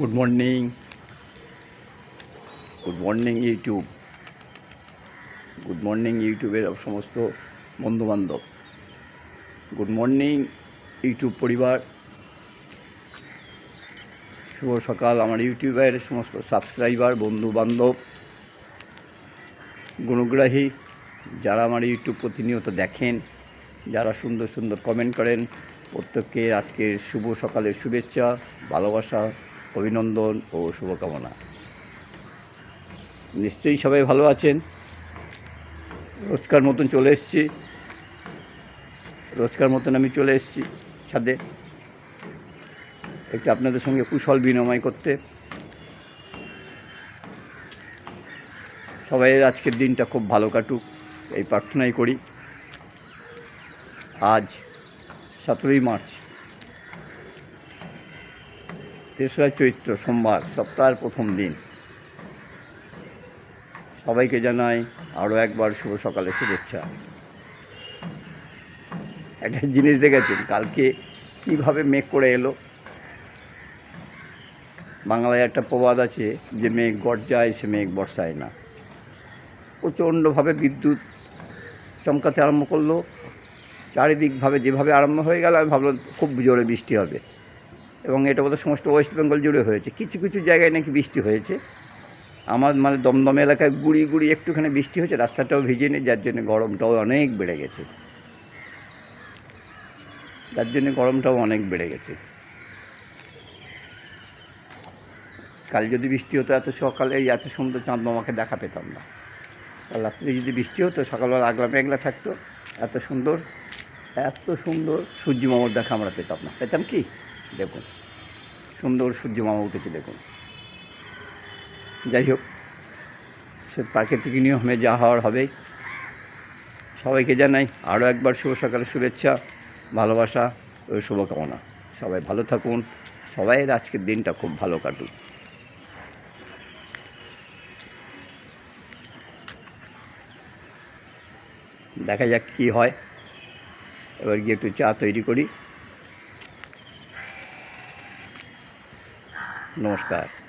Good morning good morning YouTube good morning ইউটিউবের সমস্ত বন্ধুবান্ধব। গুড মর্নিং ইউটিউব পরিবার। শুভ সকাল, আমার ইউটিউবের সমস্ত সাবস্ক্রাইবার বন্ধু বান্ধব গুণগ্রাহী, যারা আমার ইউটিউব প্রতিনিয়ত দেখেন, যারা সুন্দর সুন্দর কমেন্ট করেন, প্রত্যেককে আজকের শুভ সকালের শুভেচ্ছা, ভালোবাসা অভিনন্দন ও শুভকামনা। নিশ্চয়ই সবাই ভালো আছেন। রোজকার মতন চলে এসেছি। রোজকার মতন আমি চলে এসেছি ছাদে। একটু আপনাদের সঙ্গে কুশল বিনিময় করতে। সবাইয়ের আজকের দিনটা খুব ভালো কাটুক, এই প্রার্থনাই করি। আজ সতেরোই মার্চ। তেসরা চৈত্র সোমবার, সপ্তাহের প্রথম দিন। সবাইকে জানাই আরও একবার শুভ সকালে শুভেচ্ছা। একটা জিনিস দেখেছেন, কালকে কীভাবে মেঘ করে এলো? বাংলায় একটা প্রবাদ আছে, যে মেঘ গর্জায়, সে মেঘ বর্ষায় না। প্রচণ্ডভাবে বিদ্যুৎ চমকাতে আরম্ভ করল। চারিদিকভাবে যেভাবে আরম্ভ হয়ে গেল, আমি ভাবলাম খুব জোরে বৃষ্টি হবে। এবং এটা বোধহয় সমস্ত ওয়েস্ট বেঙ্গল জুড়ে হয়েছে। কিছু কিছু জায়গায় নাকি বৃষ্টি হয়েছে। আমার মানে দমদম এলাকায় গুড়ি গুড়ি একটুখানি বৃষ্টি হয়েছে, রাস্তাটাও ভিজে নেই, যার জন্য গরমটাও অনেক বেড়ে গেছে। যার জন্য গরমটাও অনেক বেড়ে গেছে। কাল যদি বৃষ্টি হতো, এত সকালে এত সুন্দর চাঁদ মামাকে দেখা পেতাম না। কাল রাত্রে যদি বৃষ্টি হতো, সকালবেলা আগলা মেঘলা থাকতো, এত সুন্দর এত সুন্দর সূর্য মামার দেখা আমরা পেতাম না। পেতাম কি? দেখুন, সুন্দর সূর্য মামা উঠেছে, দেখুন। যাই হোক, সে প্রাকৃতিক নিয়মে যা হওয়ার হবে সবাইকে জানাই আরও একবার শুভ সকালের শুভেচ্ছা, ভালোবাসা ও শুভকামনা। সবাই ভালো থাকুন, সবাইয়ের আজকের দিনটা খুব ভালো কাটুক। দেখা যাক কী হয়। এবার গিয়ে একটু চা তৈরি করি। নমস্কার